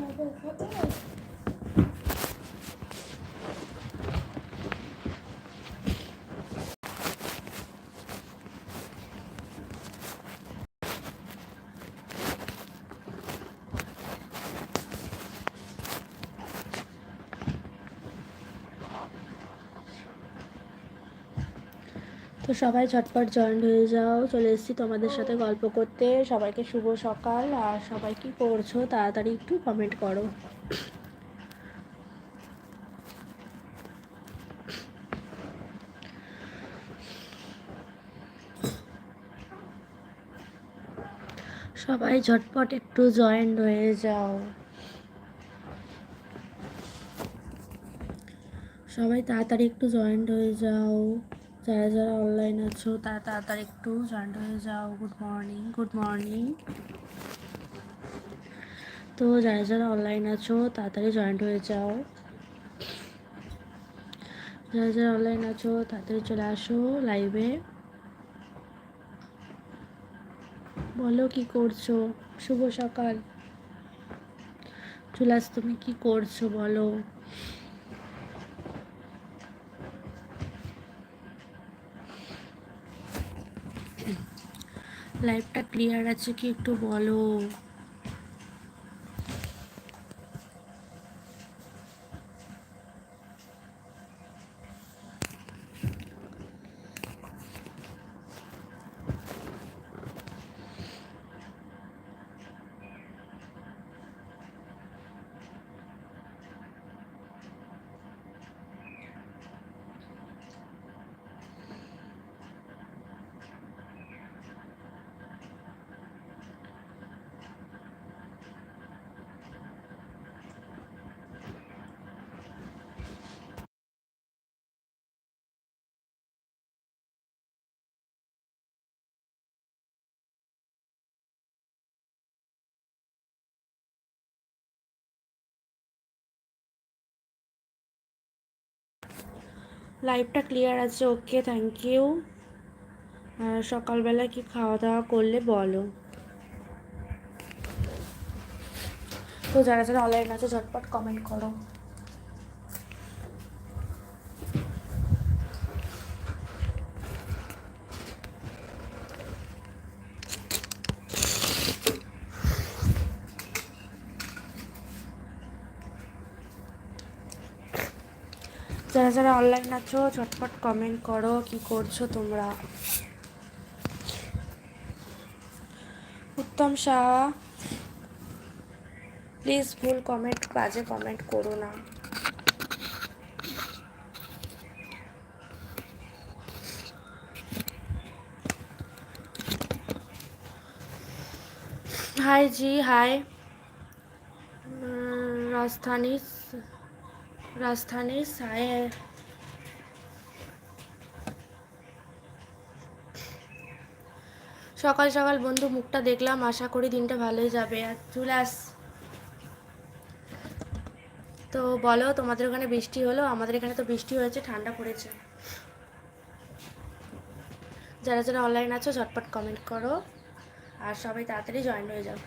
my little hot dog. তো সবাই ঝটপট জয়েন্ট হয়ে যাও, চলে এসেছি তোমাদের সাথে গল্প করতে। সবাইকে শুভ সকাল, আর সবাই কি করছ তাড়াতাড়ি একটু কমেন্ট করো। সবাই ঝটপট একটু জয়েন্ট হয়ে যাও। সবাই তাড়াতাড়ি একটু জয়েন্ট হয়ে যাও। যারা যারা অনলাইন আছো, তারা তাড়াতাড়ি একটু জয়েন্ট হয়ে যাও। গুড মর্নিং গুড মর্নিং তো যারা যারা অনলাইন আছো, তাড়াতাড়ি জয়েন্ট হয়ে যাও। যারা যারা অনলাইন আছো, তাড়াতাড়ি চলে আসো লাইভে বলো কি করছ? শুভ সকাল। চুলাস তুমি কি করছ? বলো। লাইভটা ক্লিয়ার আছে কি একটু বলো? লাইভটা ক্লিয়ার আছে ওকে থ্যাংক ইউ সকালবেলা কি খাওয়া দাওয়া করলে বলো? তো যারা যারা অনলাইন আছে, ঝটপট কমেন্ট করো। যারা অনলাইন আছো, ঝটপট কমেন্ট করো, কি করছ তোমরা? উত্তম শাহ প্লিজ ভুল কমেন্ট বাজে কমেন্ট করো না। হাই জি হাই রাজধানী রাজধানীর সায়ে। সকাল সকাল বন্ধু মুখটা দেখলাম, আশা করি দিনটা ভালোই যাবে। আর চলে আস। তো বলো, তোমাদের ওখানে বৃষ্টি হলো? আমাদের এখানে তো বৃষ্টি হয়েছে, ঠান্ডা পড়েছে। যারা যারা অনলাইন আছো, ঝটপট কমেন্ট করো। আর সবাই তাড়াতাড়ি জয়েন হয়ে যাও।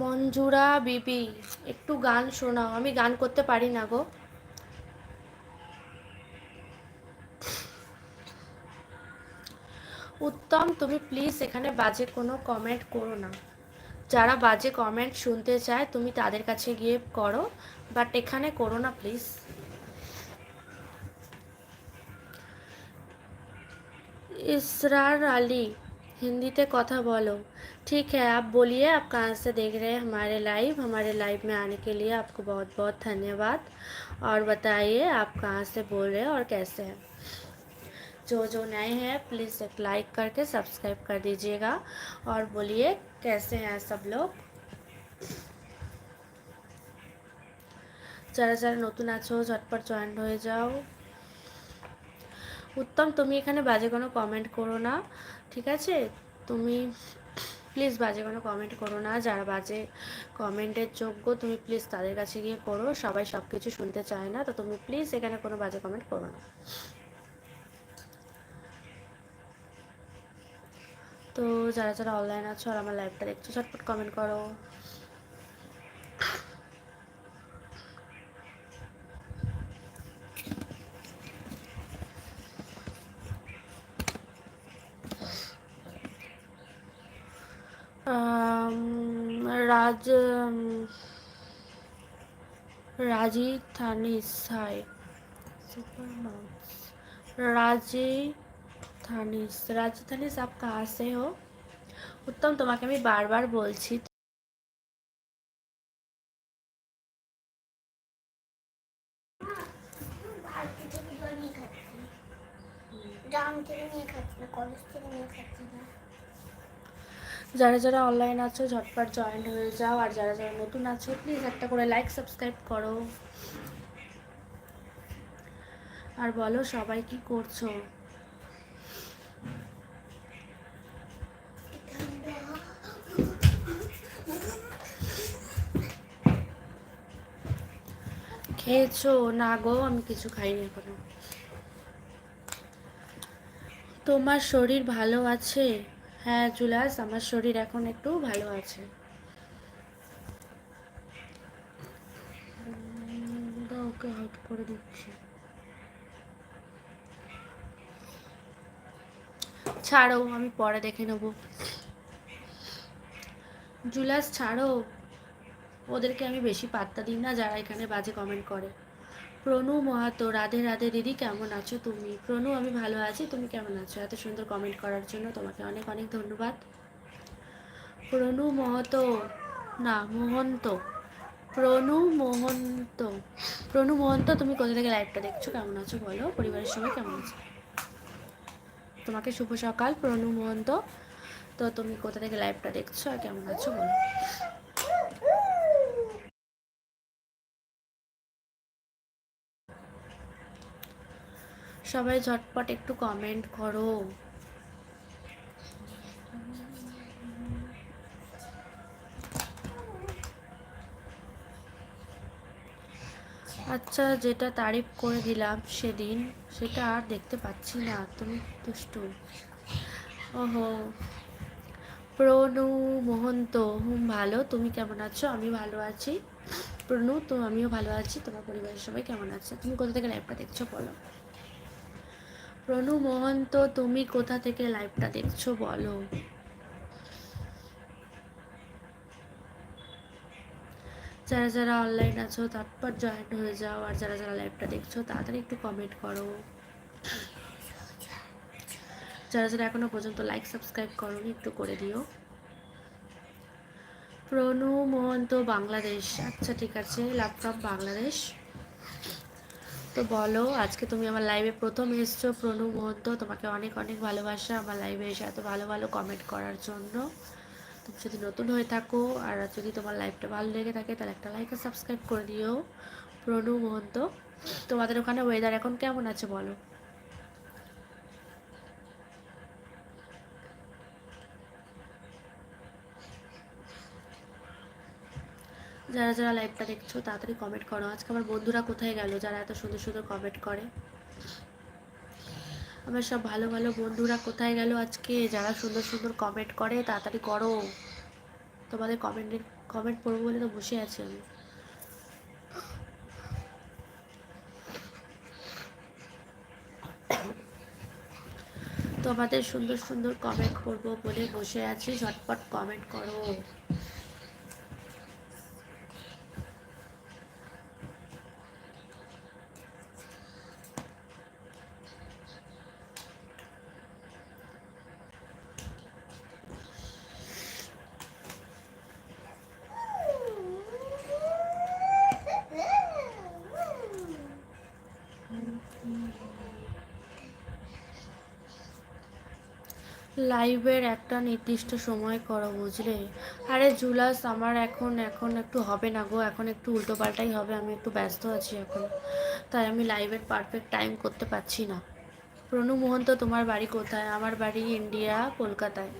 মঞ্জুরা বিবি, একটু গান শোনাও, আমি গান করতে পারি না গো। উত্তম, তুমি প্লিজ এখানে বাজে কোনো কমেন্ট করো না। যারা বাজে কমেন্ট শুনতে চায়, তুমি তাদের কাছে গিয়ে করো বাট এখানে করো না প্লিজ ইসরার আলী हिंदी কথা বলো ठीक है आप बोलिए आप कहाँ से देख रहे हैं हमारे लाइव हमारे लाइव में आने के लिए आपको बहुत बहुत धन्यवाद और बताइए आप कहाँ से बोल रहे हैं और कैसे हैं जो जो नए हैं प्लीज़ एक लाइक करके सब्सक्राइब कर दीजिएगा और बोलिए कैसे हैं सब लोग যারা যারা নতুন আছো ঝটপট জয়েন হয়ে যাও উত্তম তুমি এখানে বাজে কোনো কমেন্ট করো না ঠিক আছে? তুমি প্লিজ বাজে কোনো কমেন্ট করো না। যারা বাজে কমেন্টের যোগ্য, তুমি প্লিজ তাদের কাছে গিয়ে করো। সবাই সব কিছু শুনতে চায় না, তো তুমি প্লিজ এখানে কোনো বাজে কমেন্ট করো না। তো যারা যারা অনলাইন আছো আর আমার লাইভটা দেখছ চটপট কমেন্ট করো। রাজ রাজধানী সাই রাজধানী রাজধানী সাপ কাহা সে হো? উত্তম, তোমাকে আমি বারবার বলছি ড্রাম থেকে নিয়ে খাচ্ছি না, কলেজ থেকে নিয়ে খাচ্ছি না। যারা যারা অনলাইন আছো, ঝটপট জয়েন হয়ে যাও। আর যারা যারা নতুন আছো প্লিজ একটা করে লাইক সাবস্ক্রাইব করো। আর বলো সবাই কি করছ? খেয়েছো? না গো, আমি কিছু খাইনি এখনও। তোমার শরীর ভালো আছে? হ্যাঁ জুলাস, আমার শরীর এখন একটু ভালো আছে। ওকে করে দিচ্ছি। ছাড়ো, আমি পরে দেখে নেব। জুলাস, ছাড়ো। ওদেরকে আমি বেশি পাত্তা দিই না, যারা এখানে বাজে কমেন্ট করে। প্রণু, মহাতো, রাধে রাধে, দিদি, কেমন আছো তুমি? প্রণু, আমি ভালো আছি, তুমি কেমন আছো? এত সুন্দর কমেন্ট করার জন্য তোমাকে অনেক অনেক ধন্যবাদ। প্রণু, মহতো, না, মোহন্ত। প্রণু মোহন্ত। প্রণু, মোহন্ত, তুমি কোথা থেকে লাইভটা দেখছ? কেমন আছো বলো? পরিবারের সবাই কেমন আছো? তোমাকে শুভ সকাল, প্রণু, মোহন্ত। তো তুমি কোথা থেকে লাইভটা দেখছ আর কেমন আছো বলো? সবাই ঝটপট একটু কমেন্ট করো। আচ্ছা যেটা তারিফ করে দিলাম সেদিন, সেটা আর দেখতে পাচ্ছি না, তুমি দুষ্টু। ওহো। প্রণু মোহন্ত, হুম, ভালো, তুমি কেমন আছো? আমি ভালো আছি। প্রণু, তো আমিও ভালো আছি, তোমার পরিবারের সবাই কেমন আছে? তুমি কোথা থেকে লাইভটা দেখছ, বলো। প্রণু মহন্ত তুমি কোথা থেকে লাইভটা দেখছ বলো? যারা যারা অনলাইন আছো তারপর জয়েন হয়ে যাও, আর যারা যারা লাইভটা দেখছ, তাড়াতাড়ি একটু কমেন্ট করো। যারা যারা এখনও পর্যন্ত লাইক সাবস্ক্রাইব করোনি, একটু করে দিও। প্রণু মহন্ত বাংলাদেশ। আচ্ছা ঠিক আছে ল্যাপটপ বাংলাদেশ। তো বলো, আজকে তুমি আমার লাইভে প্রথম এসছো। প্রণু মহন্ত তোমাকে অনেক অনেক ভালোবাসা আমার লাইভে এসে এত ভালো ভালো কমেন্ট করার জন্য। তুমি যদি নতুন হয়ে থাকো আর যদি তোমার লাইভটা ভালো লেগে থাকে, তাহলে একটা লাইক আর সাবস্ক্রাইব করে দিও প্রণু মহন্ত তোমাদের ওখানে ওয়েদার এখন কেমন আছে বলো? যারা যারা লাইভটা দেখছ, তাড়াতাড়ি কমেন্ট করো। আজকে আমার বন্ধুরা কোথায় গেল যারা এত সুন্দর সুন্দর কমেন্ট করে? আমার সব ভালো ভালো বন্ধুরা কোথায় গেল আজকে? যারা সুন্দর সুন্দর কমেন্ট করে, তাড়াতাড়ি করো। তোমাদের কমেন্টের কমেন্ট পড়ব বলে তো বসে আছি আমি। তোমাদের সুন্দর সুন্দর কমেন্ট করব বলে বসে আছি। ঝটপট কমেন্ট করো। লাইভের একটা নির্দিষ্ট সময় করো, বুঝলে? আরে জুলাস, আমার এখন এখন একটু হবে না গো, এখন একটু উল্টো পাল্টাই হবে, আমি একটু ব্যস্ত আছি এখন। তাই আমি লাইভের পারফেক্ট টাইম করতে পারছি না। প্রণু মোহন্ত, তোমার বাড়ি কোথায়? আমার বাড়ি ইন্ডিয়া, কলকাতায়।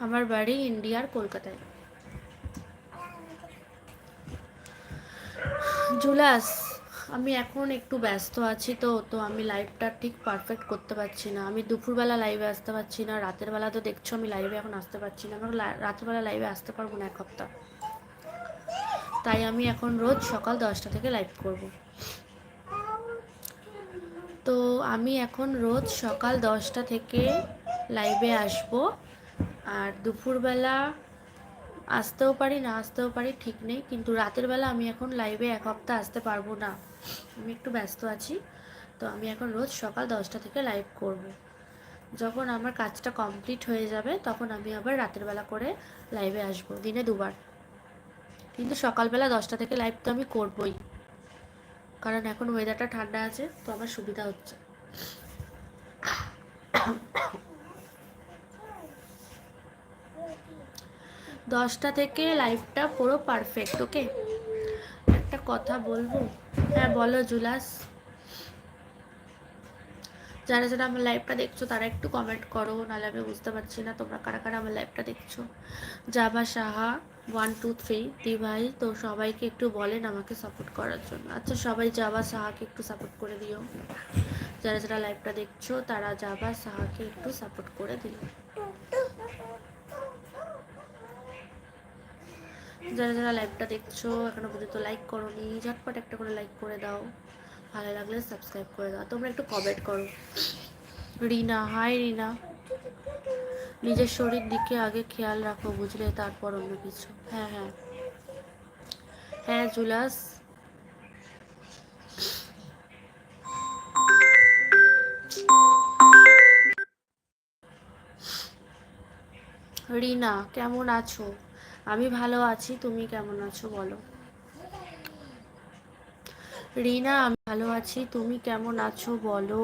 আমার বাড়ি ইন্ডিয়ার কলকাতায়। জুলাস আমি এখন একটু ব্যস্ত আছি তো তো আমি লাইভটা ঠিক পারফেক্ট করতে পারছি না। আমি দুপুরবেলা লাইভে আসতে পারছি না, রাতের বেলা তো দেখছ আমি লাইভে এখন আসতে পারছি না। আমি রাতের বেলা লাইভে আসতে পারব না এক সপ্তাহ। তাই আমি এখন রোজ সকাল দশটা থেকে লাইভ করব। তো আমি এখন রোজ সকাল দশটা থেকে লাইভে আসব। আর দুপুরবেলা আসতেও পারি, না আসতেও পারি ঠিক নেই। কিন্তু রাতের বেলা আমি এখন লাইভে এক হপ্তাহ আসতে পারব না। আমি একটু ব্যস্ত আছি, তো আমি এখন রোজ সকাল দশটা থেকে লাইভ করব। যখন আমার কাজটা কমপ্লিট হয়ে যাবে, তখন আমি আবার রাতের বেলা করে লাইভে আসব, দিনে দুবার। কিন্তু সকালবেলা দশটা থেকে লাইভ তো আমি করবই, কারণ এখন ওয়েদারটা ঠান্ডা আছে, তো আমার সুবিধা হচ্ছে। দশটা থেকে লাইভটা পুরো পারফেক্ট ওকে কথা বলব? হ্যাঁ বলো জুলাস। যারা যারা আমার লাইভটা দেখছ, তারা একটু কমেন্ট করো, নাহলে আমি বুঝতে পারছি না তোমরা কারা কারা আমার লাইভটা দেখছ। Jaba Saha one two three দিভাই, তো সবাইকে একটু বলেন আমাকে সাপোর্ট করার জন্য। আচ্ছা সবাই জাবা সাহাকে একটু সাপোর্ট করে দিও। যারা যারা লাইভটা দেখছ, তারা জাবা সাহাকে একটু সাপোর্ট করে দিও। যারা যারা লাইভটা দেখছ, এখনও পর্যন্ত লাইক করোনি, ঝটপট একটা করে লাইক করে দাও। ভালো লাগলে সাবস্ক্রাইব করে দাও। তোমরা একটু কমেন্ট করো। রিনা হাই রিনা। নিজের শরীর দিকে আগে খেয়াল রাখো, বুঝলে? তারপর অন্য কিছু। হ্যাঁ হ্যাঁ। হ্যাঁ জুলাস। রিনা, কেমন আছো? আমি ভালো আছি, তুমি কেমন আছো বলো? রিনা, আমি ভালো আছি, তুমি কেমন আছো বলো?